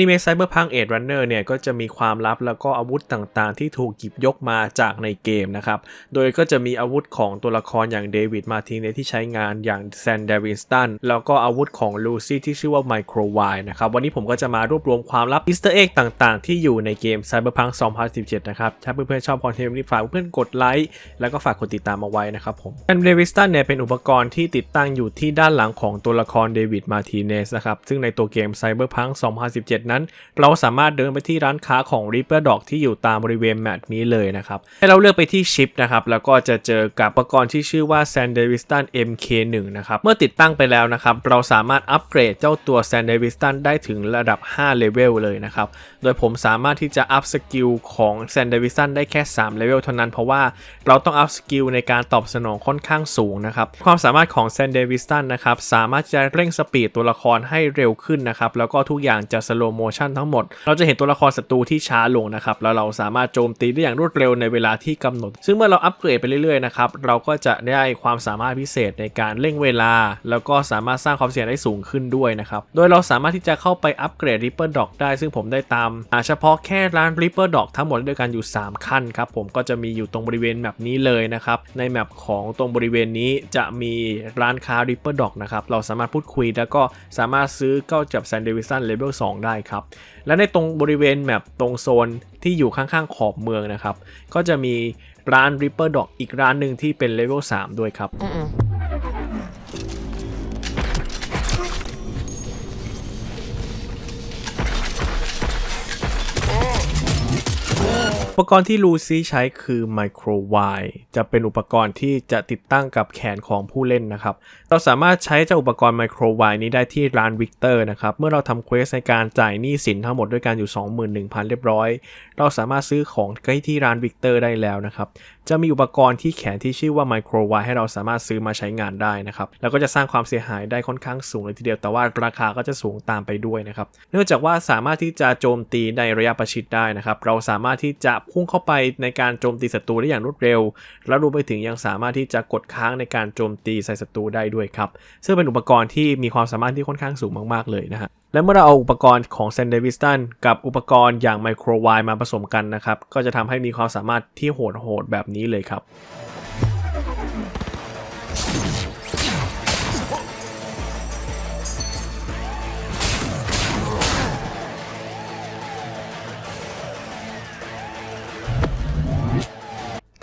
นิเมะไซเบอร์พังเอ็ดรันเนอร์เนี่ยก็จะมีความลับแล้วก็อาวุธต่างๆ ที่ถูกหยิบยกมาจากในเกมนะครับ โดยก็จะมีอาวุธของตัวละครอย่างเดวิดมาร์ติเนสที่ใช้งานอย่างแซนเดวินสตันแล้วก็อาวุธของลูซี่ที่ชื่อว่าไมโครไวนะครับ วันนี้ผมก็จะมารวบรวมความลับอีสเตอร์เอ็กต่างๆ ที่อยู่ในเกม Cyberpunk 2017 นะครับ ถ้าเพื่อนๆชอบคอนเทนต์นี้ฝากเพื่อนๆกดไลค์แล้วก็ฝากกดติดตามเอาไว้นะครับผมแซนเดวินสตันเนี่ยเป็นอุปกรณ์ที่ติดตั้งอยู่ที่ด้านหลังของตัวละครเดวิดมาร์ติเนสนะครับซึ่งในตัวเกม Cyberpunk 2017นั้น เราสามารถเดินไปที่ร้านค้าของ Reaper Dog ที่อยู่ตามบริเวณแมปนี้เลยนะครับ ให้เราเลือกไปที่ชิปนะครับ แล้วก็จะเจอกับอุปกรณ์ที่ชื่อว่า s a n d e v i s t a n MK1 นะครับ เมื่อติดตั้งไปแล้วนะครับ เราสามารถอัปเกรดเจ้าตัว s a n d e v i s t a n ได้ถึงระดับ 5 เลเวลเลยนะครับ โดยผมสามารถที่จะอัพสกิลของ s a n d e v i s t a n ได้แค่ 3 เลเวลเท่านั้น เพราะว่าเราต้องอัพสกิลในการตอบสนองค่อนข้างสูงนะครับ ความสามารถของ s a n d e v i s t a n นะครับ สามารถจะเร่งสปีดตัวละครให้เร็วขึ้นนะครับ แล้วก็ทุกอย่างจะสโลโมชันทั้งหมด เราจะเห็นตัวละครศัตรูที่ช้าลงนะครับแล้วเราสามารถโจมตีได้อย่างรวดเร็วในเวลาที่กำหนด ซึ่งเมื่อเราอัปเกรดไปเรื่อยๆนะครับเราก็จะได้ความสามารถพิเศษในการเร่งเวลา แล้วก็สามารถสร้างความเสี่ยงได้สูงขึ้นด้วยนะครับโดยเราสามารถที่จะเข้าไปอัปเกรด Reaper Dog ได้ซึ่งผมได้ตามเฉพาะแค่ร้าน Reaper Dog ทั้งหมดด้วยกันอยู่ 3 ขั้นครับผมก็จะมีอยู่ตรงบริเวณแบบนี้เลยนะครับในแมปของตรงบริเวณนี้จะมีร้านค้า Reaper Dog นะครับเราสามารถพูดคุยแล้วก็สามารถซื้อเข้าจับ s a n d e v i s o n Level 2ได้ครับ และในตรงบริเวณแมปตรงโซนที่อยู่ข้างๆขอบเมืองนะครับ ก็จะมีร้าน Ripper Dog อีกร้านหนึ่งที่เป็นเลเวล3ด้วยครับ ปกรณ์ที่ลูซี่ใช้คือไมโครไวจะเป็นอุปกรณ์ที่จะติดตั้งกับแขนของผู้เล่นนะครับ เราสามารถใช้เจ้าอุปกรณ์ไมโครไวนี้ได้ที่ร้านวิกเตอร์นะครับ เมื่อเราทำเควสในการจ่ายหนี้สินทั้งหมดด้วยกันอยู่ 21,000 เรียบร้อย เราสามารถซื้อของใกล้ที่ร้านวิกเตอร์ได้แล้วนะครับ จะมีอุปกรณ์ที่แขนที่ชื่อว่าไมโครไวให้เราสามารถซื้อมาใช้งานได้นะครับ แล้วก็จะสร้างความเสียหายได้ค่อนข้างสูงเลยทีเดียว แต่ว่าราคาก็จะสูงตามไปด้วยนะครับ เนื่องจากว่าสามารถที่จะโจมตีในระยะประชิดได้นะครับ เราสามารถที่จะพุ่งเข้าไปในการโจมตีศัตรูได้อย่างรวดเร็ว และรวมไปถึงยังสามารถที่จะกดค้างในการโจมตีใส่ศัตรูได้ด้วยครับ ซึ่งเป็นอุปกรณ์ที่มีความสามารถที่ค่อนข้างสูงมากๆเลยนะฮะและเมื่อเราเอาอุปกรณ์ของเซนเดวิสตันกับอุปกรณ์อย่างไมโครไวมาผสมกันนะครับก็จะทำให้มีความสามารถที่โหดๆแบบนี้เลยครับ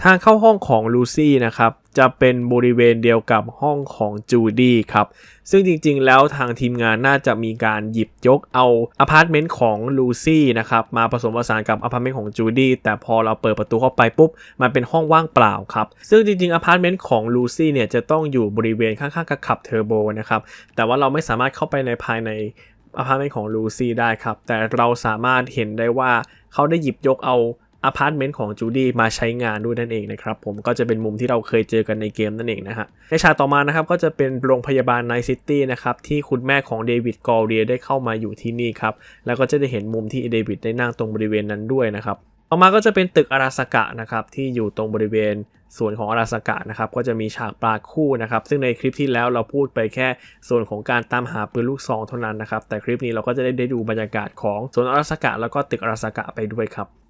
ทางเข้าห้องของลูซี่นะครับจะเป็นบริเวณเดียวกับห้องของจูดี้ครับ ซึ่งจริงๆ แล้วทางทีมงานน่าจะมีการหยิบยกเอาอพาร์ตเมนต์ของลูซี่นะครับมาผสมผสานกับอพาร์ตเมนต์ของจูดี้แต่พอเราเปิดประตูเข้าไปปุ๊บ มันเป็นห้องว่างเปล่าครับ ซึ่งจริงๆ อพาร์ตเมนต์ของลูซี่เนี่ยจะต้องอยู่บริเวณข้างๆกับขับเทอร์โบนะครับ แต่ว่าเราไม่สามารถเข้าไปในภายในอพาร์ตเมนต์ของลูซี่ได้ครับ แต่เราสามารถเห็นได้ว่าเขาได้หยิบยกเอา อพาร์ตเมนต์ของจูดี้มาใช้งานด้วยนั่นเองนะครับผมก็จะเป็นมุมที่เราเคยเจอกันในเกมนั่นเองนะฮะในฉากต่อมานะครับก็จะเป็นโรงพยาบาลไนซิตี้นะครับที่คุณแม่ของเดวิดกอลเรียได้เข้ามาอยู่ที่นี่ครับแล้วก็จะได้เห็นมุมที่เดวิดได้นั่งตรงบริเวณนั้นด้วยนะครับต่อมาก็จะเป็นตึกอาราสกะนะครับที่อยู่ตรงบริเวณส่วนของอาราสกะนะครับก็จะมีฉากปลาคู่นะครับซึ่งในคลิปที่แล้วเราพูดไปแค่ส่วนของการตามหาปืนลูกซองเท่านั้นนะครับแต่คลิปนี้เราก็จะได้ได้ดูบรรยากาศของส่วนอาราสกะแล้วก็ตึกอาราสกะไปด้วยครับ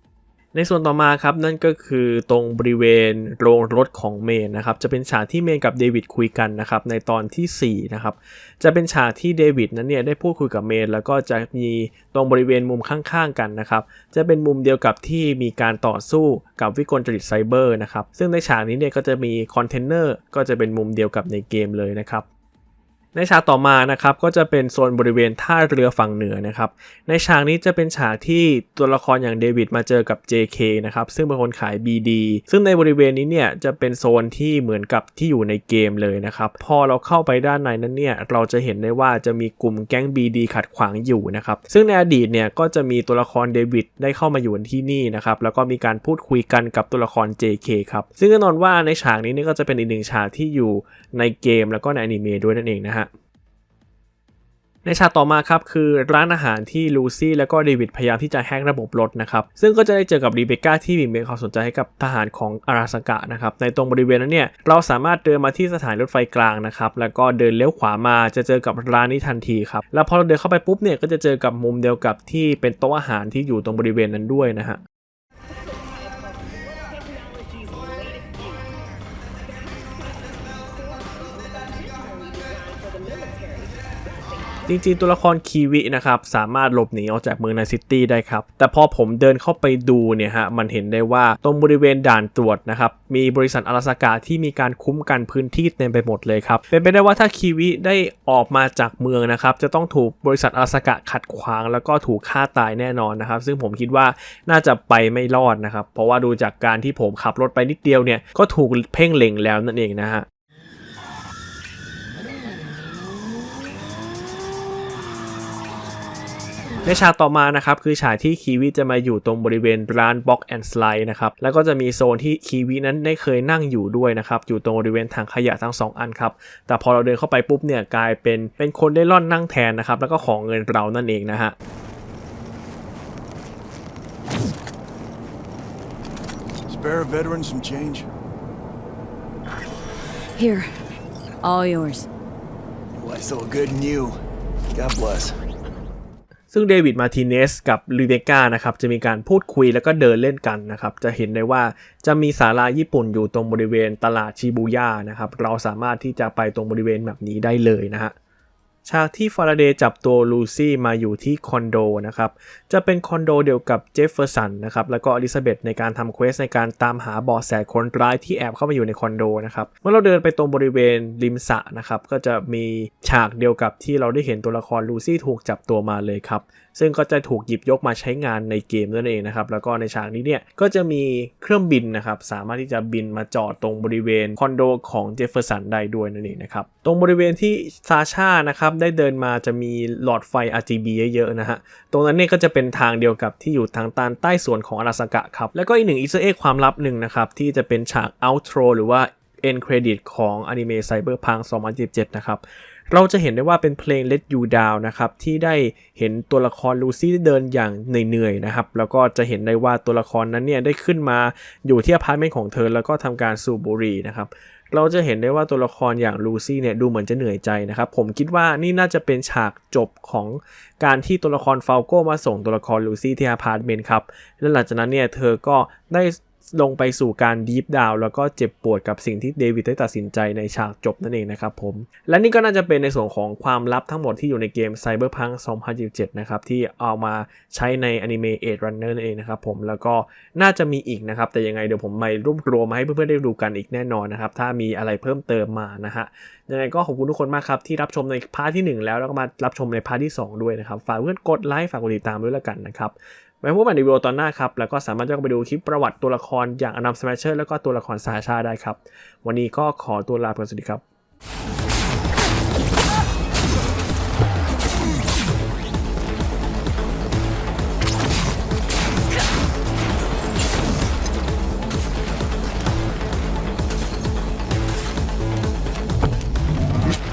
ในส่วนต่อมาครับนั่นก็คือตรงบริเวณโรงรถของเมนนะครับจะเป็นฉากที่เมนกับเดวิดคุยกันนะครับในตอนที่4นะครับจะเป็นฉากที่เดวิดนั้นเนี่ยได้พูดคุยกับเมนแล้วก็จะมีตรงบริเวณมุมข้างๆกันนะครับจะเป็นมุมเดียวกับที่มีการต่อสู้กับวิกลจริตไซเบอร์นะครับซึ่งในฉากนี้เนี่ยก็จะมีคอนเทนเนอร์ก็จะเป็นมุมเดียวกับในเกมเลยนะครับ ในฉากต่อมานะครับก็จะเป็นโซนบริเวณท่าเรือฝั่งเหนือนะครับ ในฉากนี้จะเป็นฉากที่ตัวละครอย่างเดวิดมาเจอกับ JK นะครับซึ่งเป็นคนขาย BD ซึ่งในบริเวณนี้เนี่ยจะเป็นโซนที่เหมือนกับที่อยู่ในเกมเลยนะครับ พอเราเข้าไปด้านในนั้นเนี่ยเราจะเห็นได้ว่าจะมีกลุ่มแก๊ง BD ขัดขวางอยู่นะครับ ซึ่งในอดีตเนี่ยก็จะมีตัวละครเดวิดได้เข้ามาอยู่ที่นี่นะครับแล้วก็มีการพูดคุยกันกับตัวละคร JK ครับซึ่งแน่นอนว่าในฉากนี้เนี่ยก็จะเป็นอีกหนึ่งฉากที่อยู่ในเกมแล้วก็ในอนิเมะด้วยนั่นเองนะฮะ ในฉากต่อมาครับคือร้านอาหารที่ลูซี่แล้วก็เดวิดพยายามที่จะแฮกระบบรถนะครับซึ่งก็จะได้เจอกับรีเบคก้าที่บิ่งเบนความสนใจให้กับทหารของอาราสกะนะครับในตรงบริเวณนั้นเนี่ยเราสามารถเดินมาที่สถานรถไฟกลางนะครับแล้วก็เดินเลี้ยวขวามาจะเจอกับร้านนี้ทันทีครับแล้วพอเราเดินเข้าไปปุ๊บเนี่ยก็จะเจอกับมุมเดียวกับที่เป็นโต๊ะอาหารที่อยู่ตรงบริเวณนั้นด้วยนะฮะ จริงๆ ตัวละครคีวินะครับสามารถหลบหนีออกจากเมืองในซิตี้ได้ครับ แต่พอผมเดินเข้าไปดูเนี่ยฮะมันเห็นได้ว่าตรงบริเวณด่านตรวจนะครับมีบริษัทอาราสกาที่มีการคุ้มกันพื้นที่เต็มไปหมดเลยครับเป็นไปได้ว่าถ้าคีวิได้ออกมาจากเมืองนะครับจะต้องถูกบริษัทอาราสกาขัดขวาง แล้วก็ถูกฆ่าตายแน่นอนนะครับ ซึ่งผมคิดว่าน่าจะไปไม่รอดนะครับเพราะว่าดูจากการที่ผมขับรถไปนิดเดียวเนี่ยก็ถูกเพ่งเล็งแล้วนั่นเองนะฮะ ในฉากต่อมานะครับคือฉากที่คีวิจะมาอยู่ตรงบริเวณร้านบ็อกแอนด์สไลด์นะครับแล้วก็จะมีโซนที่คีวินั้นได้เคยนั่งอยู่ด้วยนะครับอยู่ตรงบริเวณถังขยะทั้ง 2 อันครับแต่พอเราเดินเข้าไปปุ๊บเนี่ยกลายเป็นเป็นคนได้ล่อนนั่งแทนนะครับแล้วก็ของเงินเรานั่นเองนะฮะ Spare a veteran some change? Here. All yours. Well, I saw good in you. God bless. ซึ่งเดวิดมาร์ติเนสกับลูเบกานะครับจะมีการพูดคุยแล้วก็เดินเล่นกันนะครับจะเห็นได้ว่าจะมีศาลาญี่ปุ่นอยู่ตรงบริเวณตลาดชิบูย่านะครับเราสามารถที่จะไปตรงบริเวณแบบนี้ได้เลยนะฮะ ฉากที่ฟาราเดย์จับตัวลูซี่มาอยู่ที่คอนโดนะครับ จะเป็นคอนโดเดียวกับเจฟเฟอร์สันนะครับ แล้วก็อลิซาเบธในการทำเควสในการตามหาเบาะแสคนร้ายที่แอบเข้ามาอยู่ในคอนโดนะครับ เมื่อเราเดินไปตรงบริเวณริมสระนะครับ ก็จะมีฉากเดียวกับที่เราได้เห็นตัวละครลูซี่ถูกจับตัวมาเลยครับ ซึ่งก็จะถูกหยิบยกมาใช้งานในเกมนั่นเองนะครับ แล้วก็ในฉากนี้เนี่ย ก็จะมีเครื่องบินนะครับ สามารถที่จะบินมาจอดตรงบริเวณคอนโดของเจฟเฟอร์สันได้ด้วยนั่นเองนะครับ ตรงบริเวณที่ซาชานะครับได้เดินมาจะมีหลอดไฟ RGB เยอะๆนะฮะ ตรงนั้นเนี่ยก็จะเป็นทางเดียวกับที่อยู่ทางตานใต้ส่วนของอาราสกะครับ แล้วก็อีกหนึ่งอีสเอ็กความลับหนึ่งนะครับ ที่จะเป็นฉาก outro หรือว่า end credit ของอนิเมะ Cyberpunk 2077นะครับ เราจะเห็นได้ว่าเป็นเพลง Let You Down นะครับ ที่ได้เห็นตัวละครลูซี่เดินอย่างเหนื่อยๆนะครับ แล้วก็จะเห็นได้ว่าตัวละครนั้นเนี่ยได้ขึ้นมาอยู่ที่อพาร์ตเมนต์ของเธอ แล้วก็ทำการสูบบุหรี่นะครับเราจะเห็นได้ว่าตัวละครอย่างลูซี่เนี่ยดูเหมือนจะเหนื่อยใจนะครับ ผมคิดว่านี่น่าจะเป็นฉากจบของการที่ตัวละครฟาโกมาส่งตัวละครลูซี่ที่อพาร์ตเมนต์ครับ และหลังจากนั้นเนี่ยเธอก็ได้ ลงไปสู่การดีฟดาวแล้วก็เจ็บปวดกับสิ่งที่เดวิดได้ตัดสินใจในฉากจบนั่นเองนะครับผม และนี่ก็น่าจะเป็นในส่วนของความลับทั้งหมดที่อยู่ในเกม Cyberpunk 2077นะครับ ที่เอามาใช้ในอนิเมะ Age Runner นั่นเองนะครับผมแล้วก็น่าจะมีอีกนะครับ แต่ยังไงเดี๋ยวผมมารวบรวมมาให้เพื่อนๆได้ดูกันอีกแน่นอนนะครับ ถ้ามีอะไรเพิ่มเติมมานะฮะยังไงก็ขอบคุณทุกคนมากครับที่รับชมในพาร์ทที่ 1 แล้วแล้วก็มารับชมในพาร์ทที่ 2 ด้วยนะครับฝากเพื่อนกดไลค์ฝากกดติดตามด้วยแล้วกันนะครับ ไว้พบกันในวิดีโอตอนหน้าครับ แล้วก็สามารถจะไปดูคลิปประวัติตัวละครอย่างอนามสแมชเชอร์แล้วก็ตัวละครซาชาได้ครับ วันนี้ก็ขอตัวลาไปก่อนสวัสดีครับ